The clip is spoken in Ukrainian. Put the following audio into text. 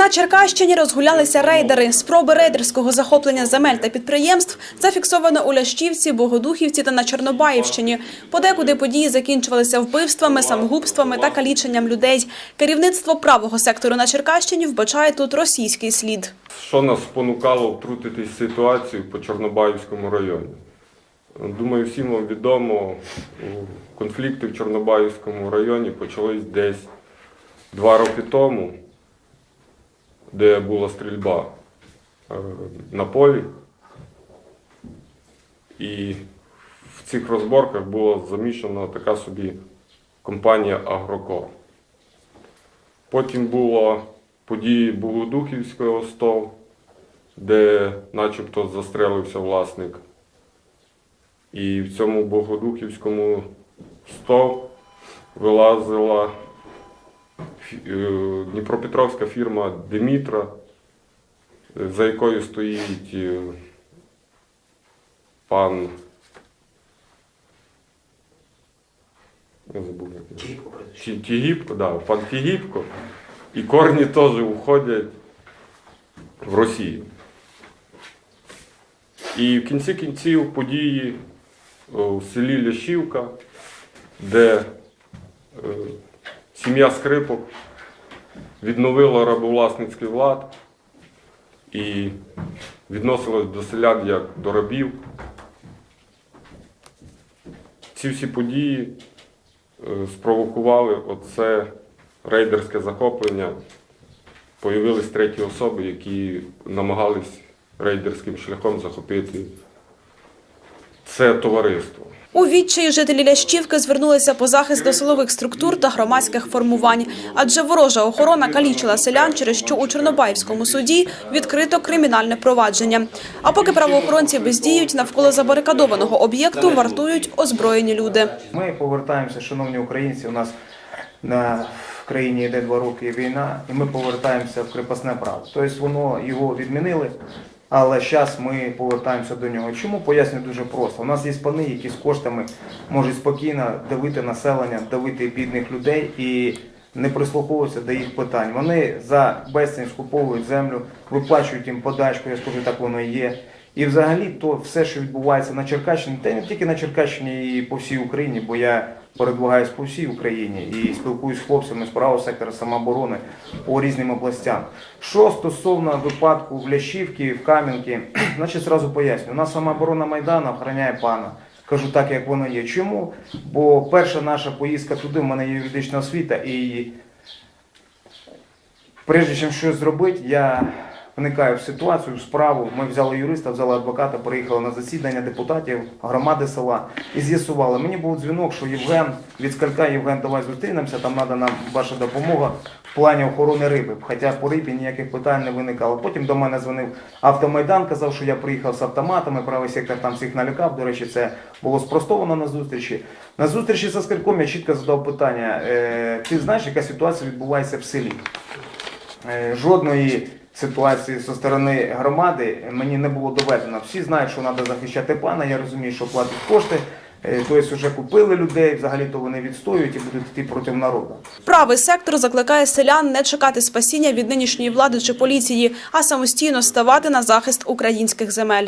На Черкащині розгулялися рейдери. Спроби рейдерського захоплення земель та підприємств зафіксовано у Лящівці, Богодухівці та на Чорнобаївщині. Подекуди події закінчувалися вбивствами, самогубствами та каліченням людей. Керівництво правого сектору на Черкащині вбачає тут російський слід. Що нас спонукало втрутитись в ситуацію по Чорнобаївському районі? Думаю, всім вам відомо, конфлікти в Чорнобаївському районі почались десь два роки тому, де була стрільба е, на полі. І в цих розборках була замішана така собі компанія Агрокор. Потім було події Богодухівського СТОВ, де начебто застрелився власник. І в цьому Богодухівському СТОВ вилазила Дніпропетровська фірма Демітра, е, за якою стоїть е, пан. Я забув, як Тігіпко, да, пан Тігіпко. І корні теж уходять в Росію. І в кінці кінців події в селі Лящівка, де е, сім'я Скрипок відновила рабовласницький влад і відносилась до селян як до рабів. Ці всі події е, спровокували оце рейдерське захоплення. Появились треті особи, які намагались рейдерським шляхом захопити це товариство. У відчаї жителі Лящівки звернулися по захист до силових структур та громадських формувань, адже ворожа охорона калічила селян, через що у Чорнобаївському суді відкрито кримінальне провадження. А поки правоохоронці бездіють, навколо забарикадованого об'єкту вартують озброєні люди. Ми повертаємося, шановні українці. У нас на країні йде два роки війна, і ми повертаємося в крепосне право. Тобто воно його відмінили, але зараз ми повертаємося до нього. Чому поясню дуже просто. У нас є пани, які з коштами можуть спокійно давити населення, давити бідних людей і не прислуховуватися до їх питань. Вони за безцінь скуповують землю, виплачують їм подачку, я скажу, так воно і є. І взагалі то все, що відбувається на Черкащині, та не тільки на Черкащині і по всій Україні, бо я передвигаюсь по всій Україні і спілкуюсь з хлопцями з правого сектора самооборони по різним областям. Що стосовно випадку в Лящівці, в Кам'янці, значить зразу поясню. У нас самооборона Майдану охороняє пана. Кажу так, як воно є. Чому? Бо перша наша поїздка туди, в мене є юридична освіта, і прежде чим щось зробити, я вникаю в ситуацію, в справу. Ми взяли юриста, взяли адвоката, приїхали на засідання депутатів громади села і з'ясували. Мені був дзвінок, що Євген від скалька Євген, давай зустрінемося, там треба нам ваша допомога в плані охорони риби. Хоча по рибі ніяких питань не виникало. Потім до мене дзвонив автомайдан, казав, що я приїхав з автоматами, правий сектор там всіх налякав. До речі, це було спростовано на зустрічі. На зустрічі зі скальком я чітко задав питання: е, ти знаєш, яка ситуація відбувається в селі? Е, жодної ситуації зі сторони громади мені не було доведено. Всі знають, що треба захищати пана. Я розумію, що платять кошти. Е, Тобто вже купили людей, взагалі то вони відстоюють і будуть йти проти народу. Правий сектор закликає селян не чекати спасіння від нинішньої влади чи поліції, а самостійно ставати на захист українських земель.